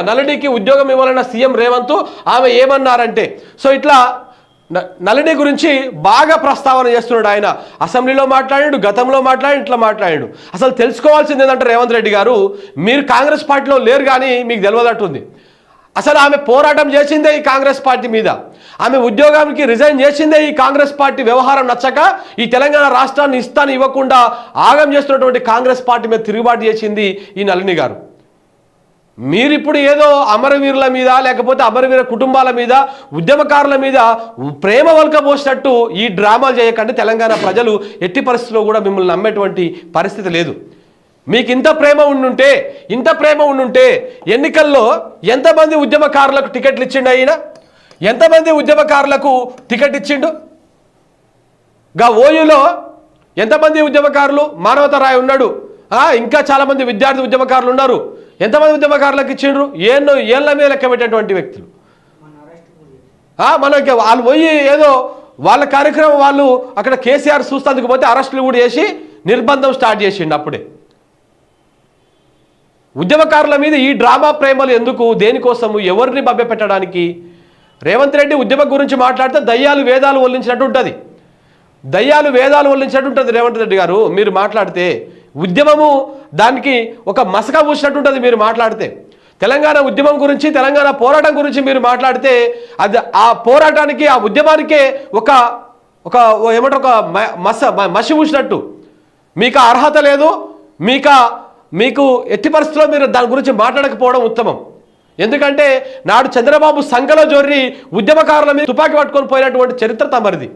నలుడికి ఉద్యోగం ఇవ్వాలన్న సీఎం రేవంత్ ఆమె ఏమన్నారంటే సో ఇట్లా న- గురించి బాగా ప్రస్తావన చేస్తున్నాడు ఆయన. అసెంబ్లీలో మాట్లాడాడు గతంలో మాట్లాడి ఇట్లా మాట్లాడాడు. అసలు తెలుసుకోవాల్సింది ఏంటంటే రేవంత్ రెడ్డి గారు మీరు కాంగ్రెస్ పార్టీలో లేరు కానీ మీకు తెలియదట్టుంది. అసలు ఆమె పోరాటం చేసిందే ఈ కాంగ్రెస్ పార్టీ మీద. ఆమె ఉద్యోగానికి రిజైన్ చేసిందే ఈ కాంగ్రెస్ పార్టీ వ్యవహారం నచ్చక ఈ తెలంగాణ రాష్ట్రాన్ని ఇస్తాను ఇవ్వకుండా ఆగం చేస్తున్నటువంటి కాంగ్రెస్ పార్టీ మీద తిరుగుబాటు చేసింది ఈ నలిని గారు. మీరిప్పుడు ఏదో అమరవీరుల మీద లేకపోతే అమరవీర కుటుంబాల మీద ఉద్యమకారుల మీద ప్రేమ వలకపోసినట్టు ఈ డ్రామాలు చేయకండి. తెలంగాణ ప్రజలు ఎట్టి పరిస్థితుల్లో కూడా మిమ్మల్ని నమ్మేటువంటి పరిస్థితి లేదు. మీకు ఇంత ప్రేమ ఉండుంటే ఇంత ప్రేమ ఉండుంటే ఎన్నికల్లో ఎంతమంది ఉద్యమకారులకు టికెట్లు ఇచ్చిండు ఆయన? ఎంతమంది ఉద్యమకారులకు టికెట్ ఇచ్చిండు? గా ఓయూలో ఎంతమంది ఉద్యమకారులు? మానవతరాయ్ ఉన్నాడు. ఇంకా చాలామంది విద్యార్థి ఉద్యమకారులు ఉన్నారు. ఎంతమంది ఉద్యమకారులకు ఇచ్చిండ్రు? ఏన్నో ఏళ్ళ మీద లెక్క పెట్టేటువంటి వ్యక్తులు. మనం మనకి వాళ్ళు పోయి ఏదో వాళ్ళ కార్యక్రమం వాళ్ళు అక్కడ కేసీఆర్ చూస్తాందుకు పోతే అరెస్టులు కూడా చేసి నిర్బంధం స్టార్ట్ చేసిండు అప్పుడే. ఉద్యమకారుల మీద ఈ డ్రామా ప్రేమలు ఎందుకు? దేనికోసము? ఎవరిని పెట్టడానికి రేవంత్ రెడ్డి ఉద్యమం గురించి మాట్లాడితే దయ్యాలు వేదాలు వల్లించినట్టు ఉంటుంది. దయ్యాలు వేదాలు వల్లించినట్టు ఉంటుంది రేవంత్ రెడ్డి గారు. మీరు మాట్లాడితే ఉద్యమము దానికి ఒక మసక పూసినట్టు ఉంటుంది మీరు మాట్లాడితే. తెలంగాణ ఉద్యమం గురించి తెలంగాణ పోరాటం గురించి మీరు మాట్లాడితే అది ఆ పోరాటానికి ఆ ఉద్యమానికే ఒక ఒక ఓ ఏమంటారు ఒక మ- మస మసి పూసినట్టు మీకు అర్హత లేదు మీక మీకు ఎట్టి పరిస్థితుల్లో మీరు దాని గురించి మాట్లాడకపోవడం ఉత్తమం. ఎందుకంటే నాడు చంద్రబాబు సంఘలో జోరి ఉద్యమకారుల మీద తుపాకీ పట్టుకొని పోయినటువంటి చరిత్ర తమరిది.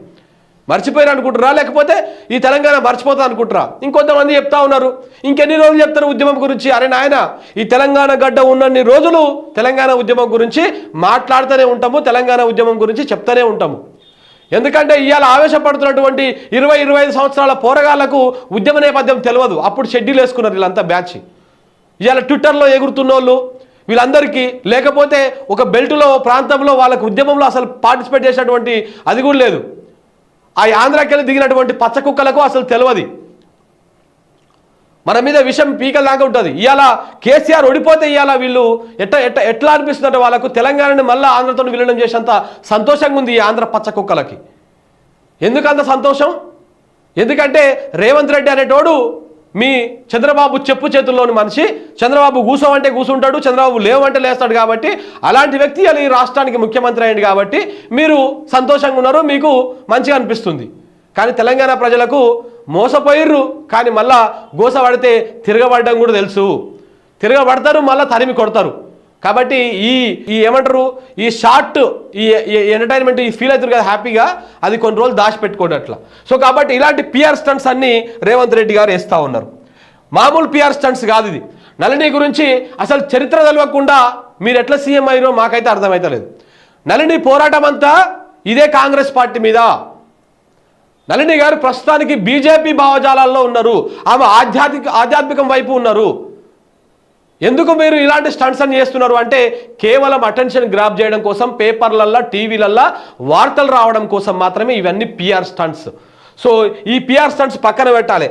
మర్చిపోయారు అనుకుంటురా లేకపోతే ఈ తెలంగాణ మర్చిపోతా అనుకుంటురా ఇంకొంతమంది చెప్తా ఉన్నారు. ఇంకెన్ని రోజులు చెప్తారు ఉద్యమం గురించి? అరే నాయన ఈ తెలంగాణ గడ్డ ఉన్నన్ని రోజులు తెలంగాణ ఉద్యమం గురించి మాట్లాడుతూనే ఉంటాము తెలంగాణ ఉద్యమం గురించి చెప్తూనే ఉంటాము. ఎందుకంటే ఇవాళ ఆవేశపడుతున్నటువంటి ఇరవై ఇరవై ఐదు సంవత్సరాల పోరగాళ్ళకు ఉద్యమ నేపథ్యం తెలియదు. అప్పుడు షెడ్యూల్ వేసుకున్నారు వీళ్ళంతా బ్యాచ్. ఇవాళ ట్విట్టర్లో ఎగురుతున్న వాళ్ళు వీళ్ళందరికీ లేకపోతే ఒక బెల్టులో ప్రాంతంలో వాళ్ళకు ఉద్యమంలో అసలు పార్టిసిపేట్ చేసినటువంటి అది కూడా లేదు. ఆ ఆంధ్రాకెళ్ళి దిగినటువంటి పచ్చ కుక్కలకు అసలు తెలియదు మన మీద విషం పీకల దాకా ఉంటుంది. ఇవాళ కేసీఆర్ ఓడిపోతే ఇవాళ వీళ్ళు ఎట్ట ఎట్ట ఎట్లా అనిపిస్తుందంటే వాళ్ళకు తెలంగాణని మళ్ళీ ఆంధ్రతో విలీనం చేసేంత సంతోషంగా ఉంది ఈ ఆంధ్ర పచ్చ కుక్కలకి. ఎందుకంత సంతోషం? ఎందుకంటే రేవంత్ రెడ్డి అనేటోడు మీ చంద్రబాబు చెప్పు చేతుల్లోని మనిషి చంద్రబాబు కూసోమంటే కూసుంటాడు చంద్రబాబు లేవంటే లేస్తాడు కాబట్టి అలాంటి వ్యక్తి ఇలా ఈ రాష్ట్రానికి ముఖ్యమంత్రి అయ్యండి కాబట్టి మీరు సంతోషంగా ఉన్నారు మీకు మంచిగా అనిపిస్తుంది. కానీ తెలంగాణ ప్రజలకు మోసపోయిర్రు కానీ మళ్ళా గోస పడితే తిరగబడడం కూడా తెలుసు. తిరగబడతారు మళ్ళీ తరిమి కొడతారు. కాబట్టి ఈ ఈ ఏమంటారు ఈ షార్ట్ ఈ ఎంటర్టైన్మెంట్ ఈ ఫీల్ అవుతారు కదా హ్యాపీగా అది కొన్ని రోజులు దాచిపెట్టుకోండి అట్లా సో కాబట్టి ఇలాంటి పిఆర్ స్టంట్స్ అన్ని రేవంత్ రెడ్డి గారు వేస్తూ ఉన్నారు. మామూలు పిఆర్ స్టంట్స్ కాదు ఇది. నళిని గురించి అసలు చరిత్ర తెలవకుండా మీరు ఎట్లా సీఎం అయినో మాకైతే అర్థమైతలేదు నళిని పోరాటం అంతా ఇదే కాంగ్రెస్ పార్టీ మీద. నళిని గారు ప్రస్తుతానికి బీజేపీ భావజాలాల్లో ఉన్నారు. ఆమె ఆధ్యాత్మిక ఆధ్యాత్మికం వైపు ఉన్నారు. ఎందుకు మీరు ఇలాంటి స్టంట్స్ అని చేస్తున్నారు అంటే కేవలం అటెన్షన్ గ్రాప్ చేయడం కోసం పేపర్లల్లా టీవీలల్లో వార్తలు రావడం కోసం మాత్రమే ఇవన్నీ పిఆర్ స్టంట్స్ సో ఈ పిఆర్ స్టంట్స్ పక్కన పెట్టాలి.